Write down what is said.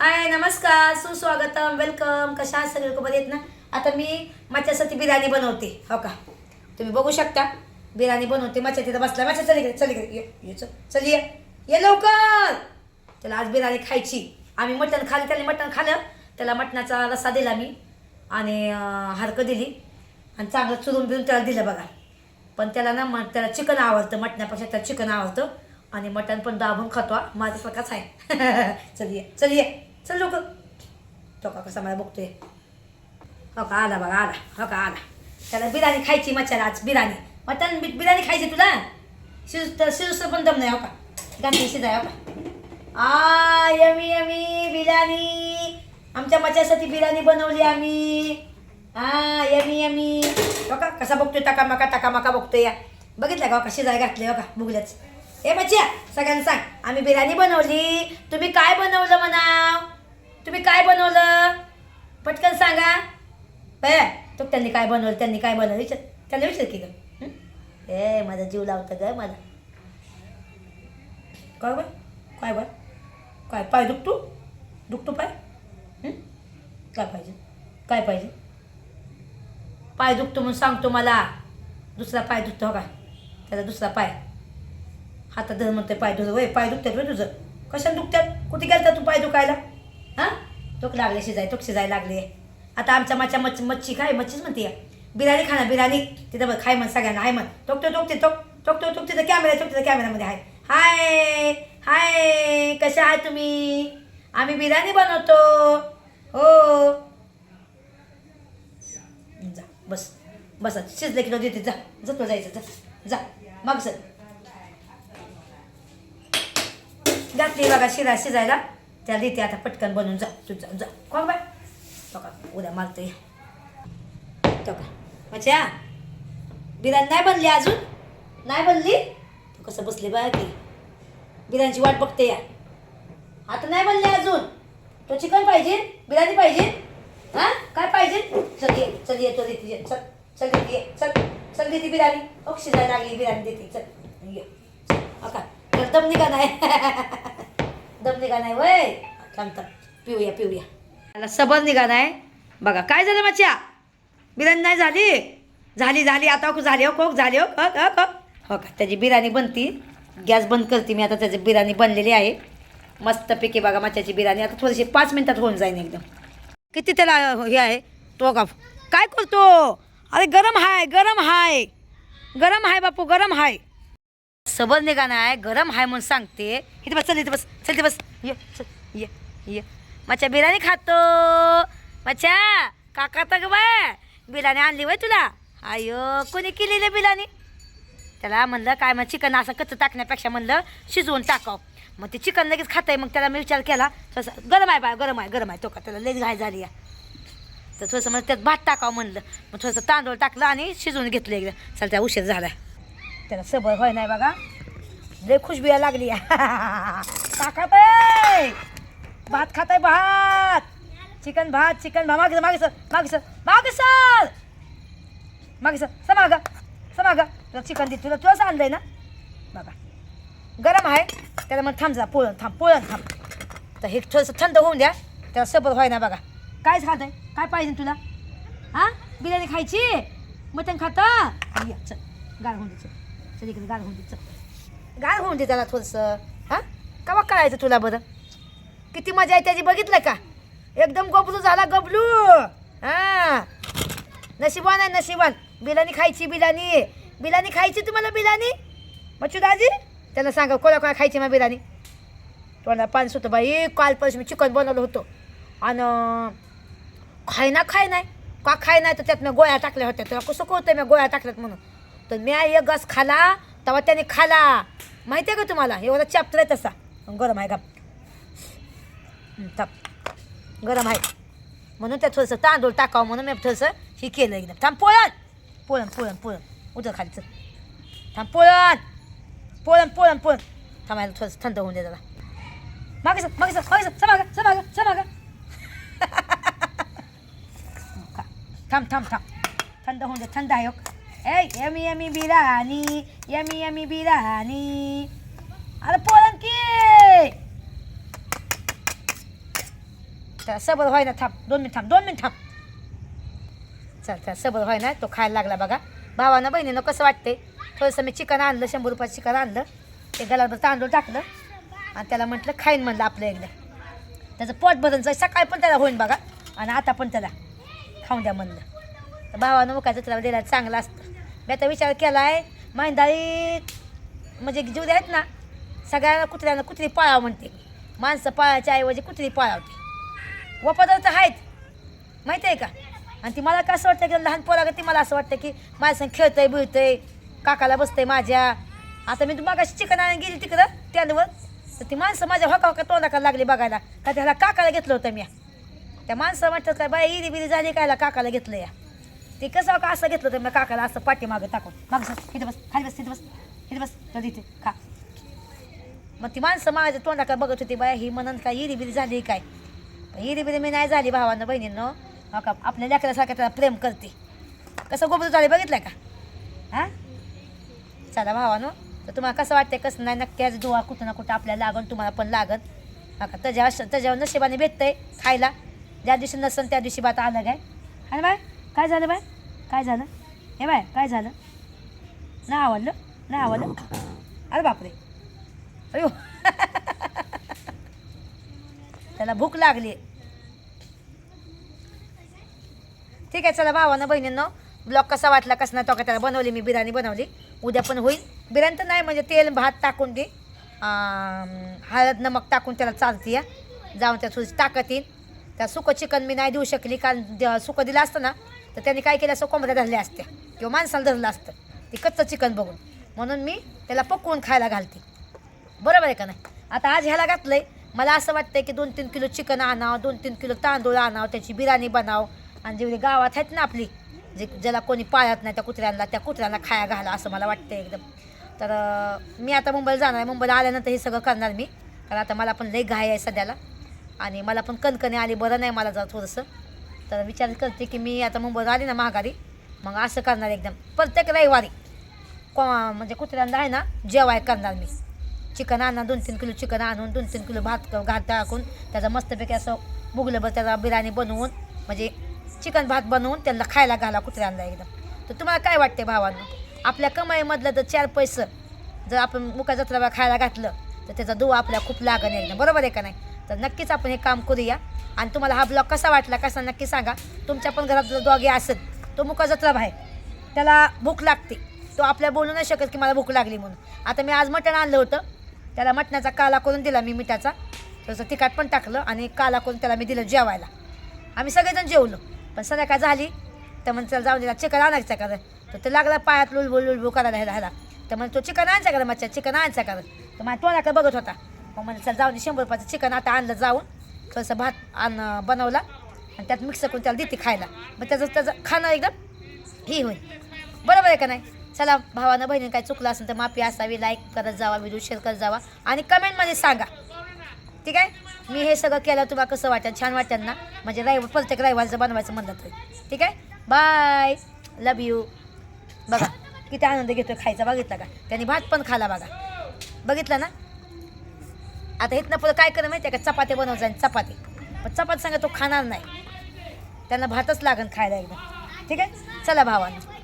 हाय नमस्कार सुस्वागतम वेलकम कशा आहात सगळे? बरे आहेत ना? आता मी माझ्यासाठी बिर्याणी बनवते. हो का? तुम्ही बघू शकता. बिर्याणी बनवते. माझ्या तिथं बसला. माझ्या चल इकडे चल इकडे. ये ये चल. चल ये. ये लवकर! त्याला आज बिर्याणी खायची. आम्ही मटण खाल्लं त्याने मटण खाल्लं. त्याला मटणाचा रस्सा दिला मी आणि अं, दिली. आणि चांगलं चुरून बिरून त्याला दिलं बघा. पण त्याला ना मग त्याला चिकन आवडतं. मटणापेक्षा त्याला चिकन आवडतं. आणि मटण पण दाबून खातो. माझा प्रकाश आहे. चल ये. चल ये. चल लोक तो का कसा मला बघतोय हो का आला बघा आला हो का आला त्याला बिर्याणी खायची मच्छाला आज बिर्याणी मटन बि- बिर्याणी खायची तुला शिज तर शिजूस पण दम नाही हो का गाठी शिजाय हो का आ यमी यमी बिर्याणी आमच्या मच्छासाठी बिर्याणी बनवली आम्ही हा यमी यमी हो का कसा बघतोय टाका टाकामाका टाका मका बघतोय या बघितलं का हो का शिजाय घातले हो का बुगल्याच ए मच्छ्या सगळ्यांना सांग आम्ही बिर्याणी बनवली तुम्ही काय बनवलं म्हणाव तुम्ही काय बनवलं? पटकन सांगा. बया तो त्यांनी काय बनवलं त्यांनी काय बनवलं? विचार त्यांना विचार की ग. ए माझा जीव लावतं ग मला. काय बाय काय बाय काय पाय दुखतो? दुखतो पाय? काय पाहिजे? काय पाहिजे? पाय दुखतो म्हणून सांगतो मला. दुसरा पाय दुखतो हो का? त्याचा दुसरा पाय. हातात धर म्हणते पाय दुखत. वय पाय दुखतात वय तुझं. कशाने दुखतात कुठे गेलता तू पाय दुखायला? तोक लागले शिजाय तोक शिजाय लागले. आता आमच्या मच्छा मच्छ मच्छी काय? मच्छीच म्हणते. बिर्याणी खा ना बिर्याणी. तिथं बघ खाय म्हण सगळ्यांना हाय म्हण. टोकतो टोकते टोक टोकतो टोक तिथं कॅमेरा टोक तिथं कॅमेरामध्ये आहे हाय. हाय कशा आहात तुम्ही? आम्ही बिर्याणी बनवतो. हो. जा बस बस शिजले किलो देते जा जा जायचं जा जा मग सर घातली बघा शिरा शिजायला. त्या देते आता पटकन बनवून जा तू जा जा. कोण बाय तो का उद्या मारतोय तो. का अच्छा बिर्याणी नाही बनली अजून? नाही बनली? तू कसं बसले बाय की बिर्याणीची वाट बघते या. आता नाही बनली अजून? तो चिकन पाहिजे? बिर्याणी पाहिजे? हां? काय पाहिजे? चल ये चल ये तो देते ये. चल चल देते ये. चल चल देते बिर्याणी. ओक शिजायला लागली बिर्याणी देते चल ये. अका का तर दम निघा नाही दम निघा नाही वय. थांब पिऊया पिऊया. त्याला सबर निघा नाही. बघा काय झालं मच्छा बिर्याणी नाही झाली? झाली झाली. आता झाली हो कोक झाली हो, हो हो हो हो. का? त्याची बिर्याणी बनती. गॅस बंद करते मी. आता त्याची बिर्याणी बनलेली आहे. मस्तपैकी बघा मच्छ्याची बिर्याणी. आता थोडीशी पाच मिनिटात होऊन जाईल एकदम. किती त्याला हे आहे? तो का? काय करतो? अरे गरम हाय गरम हाय. गरम हाय बापू गरम हाय. सबर निघा नाही गरम आहे म्हणून सांगते. इथे बस चल इथे बस चल इथे बस. ये चल ये ये. मच्छा बिर्याणी खातो. मच्छा काका तर बाय. बिर्याणी आणली बाय तुला? आयो कोणी केलेली बिर्याणी? त्याला म्हणलं काय मग चिकन असं कच्चं टाकण्यापेक्षा म्हणलं शिजवून टाकाव. मग ते चिकन लगेच खाताय मग त्याला मी विचार केला थोडंसं गरम आहे बाय गरम आहे गरम आहे. तो का त्याला लई घाय झाली या तर थोडंसं मग त्यात भात टाकावं म्हणलं. मग थोडंसं तांदूळ टाकलं आणि शिजवून घेतलं एकदा. चल त्या उशीर झाला त्याला सबर होय नाही बघा. लय खुशबिया लागली. का खात भात खाताय भात. चिकन भात चिकन भात. मागे मागे सर मागे सर मागे सर. मागे सर समाग समाग तुला चिकन दे तुला तुलाच आणलंय ना? बघा. गरम आहे. त्याला मग थांब जा पोळण थांब पोळण थांब. तर हे थोडंसं थंड होऊन द्या. त्याला सबळ व्हाय ना बघा. काय खात आहे काय पाहिजे तुला? हां? बिर्याणी खायची? मटण खातं? या चल. गार होऊन दे चल इकडे गार होऊन दे चल. गार होऊन दे त्याला थोडंसं. हां? कवा करायचं तुला बरं? किती मजा आहे त्याची बघितलं का? एकदम गबलू झाला गबलू. हां. नशिबान आहे नशिबान. बिलानी खायची बिलानी बिलानी खायची तुम्हाला बिलानी मच्छू दाजी त्यांना सांगा कोणा कोणा खायची मग बिलानी तोंडा पाणी सुटतं बाई. कालपासून मी चिकन बनवलं होतं. आणि खाय ना खाय नाही. का खाय नाही तर त्यात मी गोळ्या टाकल्या होत्या. तुला कसं कळतं मी गोळ्या टाकल्यात म्हणून? तर म्या एक घास खाला तेव्हा त्याने खाला. माहिती आहे का तुम्हाला? एवढा चॅप्टर आहे तसा. गरम आहे का थांब. गरम आहे. म्हणून त्या थोडंसं तांदूळ टाकावं म्हणून मी थोडंसं हे केलं एकदम. थांब पोळण. पोळण पोळण पोळण. उदर खाली थांब पोळण. पोळण पोळण पोळण. थांबायला थोडंसं थंड होऊन दे जरा. मागे सर मागे सर मागे सर समागा समागा समागा खा. थांब थांब थांब. थंड होऊन दे थंड आहे हो. ए yummy yummy biryani yummy yummy biryani अरे पोळण की त्याला सबर व्हाय ना थांब दोन मिनिट थांब दोन मिनिट थांब चल त्याला सबर व्हाय ना तो खायला लागला बघा भावानं बहिणीनं कसं वाटते थोडंसं मी चिकन आणलं शंभर रुपयाचं चिकन आणलं ते गलाभर तांदूळ टाकलं आणि त्याला म्हटलं खाईन म्हणलं आपलं एकदा त्याचं पोट भरून जाईल सकाळी पण त्याला होईन बघा आणि आता पण त्याला खाऊन द्या म्हणलं तर भावानं मुखायचं त्याला दिला चांगलं असतं मी आता विचार केला आहे मांदाळी म्हणजे जीव आहेत ना सगळ्यांना कुत्र्यांना कुत्री पाळावं म्हणते. माणसं पाळायच्या ऐवजी कुत्री पाळावते. वपदार तर आहेत माहिती आहे का? आणि ती मला कसं वाटतं की लहान पोरागं ती मला असं वाटतं की माझ्यासंग खेळतंय बिळतंय काकाला बसतंय माझ्या. आता मी तुम्हाला चिकन आणायला गेली तिकडं त्यावर तर ती माणसं माझ्या होका होका तोंडाकडे लागली बघायला. का त्याला काकाला घेतलं होतं मी. त्या माणसं म्हणतात काय बाय इरी बिरी झाली कायला काकाला घेतलं या. ते कसं का असं घेतलं तर मी काकाला असं पाठीमागं टाकून. मागं सर इथे बस खाली बस तिथे बस इथे बस तर इथे खा. मग ती माणसं माझ्या तोंडाकडे बघत होती बाय ही म्हणून काय इरी बिरी झाली काय? इरी बिरी मी नाही झाली भावानं बहिणीनं. का आपल्या लेकरासारखं त्याला प्रेम करते. कसं गोबर झाले बघितलं का? हां? चला भावानो तर तुम्हाला कसं वाटतंय कसं नाही नक्की आज दुवा कुठं ना कुठं आपल्याला लागन तुम्हाला पण लागन हा का त्याच्यावर त्याच्यावर नशिबाने भेटतंय खायला. ज्या दिवशी नसेल त्या दिवशी बात आलं काय? हा बाय? काय झालं बाय? काय झालं? हे बाय काय झालं? नाही आवडलं नाही आवडलं. अरे बापरे. अयो. त्याला भूक लागली. ठीक आहे चला भावानं बहिणींनो ब्लॉग कसा वाटला कसं नाही तो का त्याला बनवली मी बिर्याणी बनवली. उद्या पण होईल. बिर्याणी तर नाही म्हणजे तेल भात टाकून दे. हळद नमक टाकून त्याला चालते या जाऊन त्या थोडीशी ताकद येईल त्या सुकं चिकन मी नाही देऊ शकली कारण द- सुकं दिलं असतं ना तर त्यांनी काय केलं असं कोंबड्या धरल्या असत्या. किंवा माणसाला धरलं असतं. ते कच्चं चिकन बघून. म्हणून मी त्याला पकवून खायला घालते. बरोबर आहे का नाही? आता आज ह्याला घातलंय. मला असं वाटतंय की दोन तीन किलो चिकन आणावं दोन तीन किलो तांदूळ आणावं त्याची बिर्याणी बनाव. आणि जेवढी गावात आहेत ना आपली जे ज्याला कोणी पाळत नाही त्या कुत्र्यांना त्या कुत्र्यांना खाया घाला असं मला वाटतंय एकदम. तर मी आता मुंबईला जाणार आहे. मुंबईला आल्यानंतर हे सगळं करणार मी. कारण आता मला पण लई घाय आहे सध्याला. आणि मला पण कणकणी आली बरं नाही मला जरा थोडंसं. तर विचार करते की मी आता मुंबईला आली ना महागारी मग असं करणार एकदम. प्रत्येक रविवारी को म्हणजे कुत्र्यांना आहे ना जेवाय करणार मी. चिकन आणणार दोन तीन किलो चिकन आणून दोन तीन किलो भात क- घात टाकून त्याचा मस्तपैकी असं बुगलंभर त्याला बिर्याणी बनवून म्हणजे चिकन भात बनवून त्यांना खायला घाला कुत्र्यांना एकदम. तर तुम्हाला काय वाटते भावांना? आपल्या कमाईमधलं जर चार पैसे जर आपण मुका जत्रा खायला घातलं तर त्याचा दुवा आपल्या खूप लागण एकदम. बरोबर आहे का नाही? तर नक्कीच आपण हे काम करूया. आणि तुम्हाला हा ब्लॉग कसा वाटला कसा नक्की सांगा. तुमच्या पण घरात जर डॉगी असेल तो मुका जत्रा आहे त्याला भूक लागते. तो आपल्या बोलू नाही शकत की मला भूक लागली म्हणून. आता मी आज मटण आणलं होतं. त्याला मटणाचा काला करून दिला मी मिठाचा. थोडंसं तिखट पण टाकलं आणि काला करून त्याला मी दिलं जेवायला. आम्ही सगळेजण जेवलो. पण संध्याकाळ झाली. तर मग त्याला जाऊन दिला चिकन आणायचं का तर ते लागला पायात लुलबुल लुलबू करायला ह्याला ह्याला. तर मग तो चिकन आणायचा करा मच्छा चिकन आणायचा का तर माझ्या तोंडाकडे बघत होता. मग म्हणजे चल जाऊन शंभर रुपयाचं चिकन आता आणलं जाऊन. थोडंसं भात आण बनवला. आणि त्यात मिक्स करून त्याला देते खायला. मग त्याचं त्याचं खाणं एकदम ही होईल. बरोबर आहे का नाही? चला भावानं बहिणीनं काय चुकलं असेल तर माफी असावी. लाईक करत जावा व्हिडिओ शेअर करत जावा. आणि कमेंटमध्ये सांगा. ठीक आहे? मी हे सगळं केलं तुम्हाला कसं वाटेल? छान वाटेल ना? म्हणजे रविवार प्रत्येक रविवारचं बनवायचं म्हणलं तरी. ठीक आहे? बाय लव यू बघा किती आनंद घेतो खायचा. बघितला का? त्यांनी भात पण खाला बघा. बघितलं ना? आता इथनं पुढं काय करणं माहिती आहे का? चपाती बनवत जाईल चपाती. पण चपाती सांगा तो खाणार नाही. त्यांना भातच लागेल खायला एकदम ठीक आहे? चला भावानं.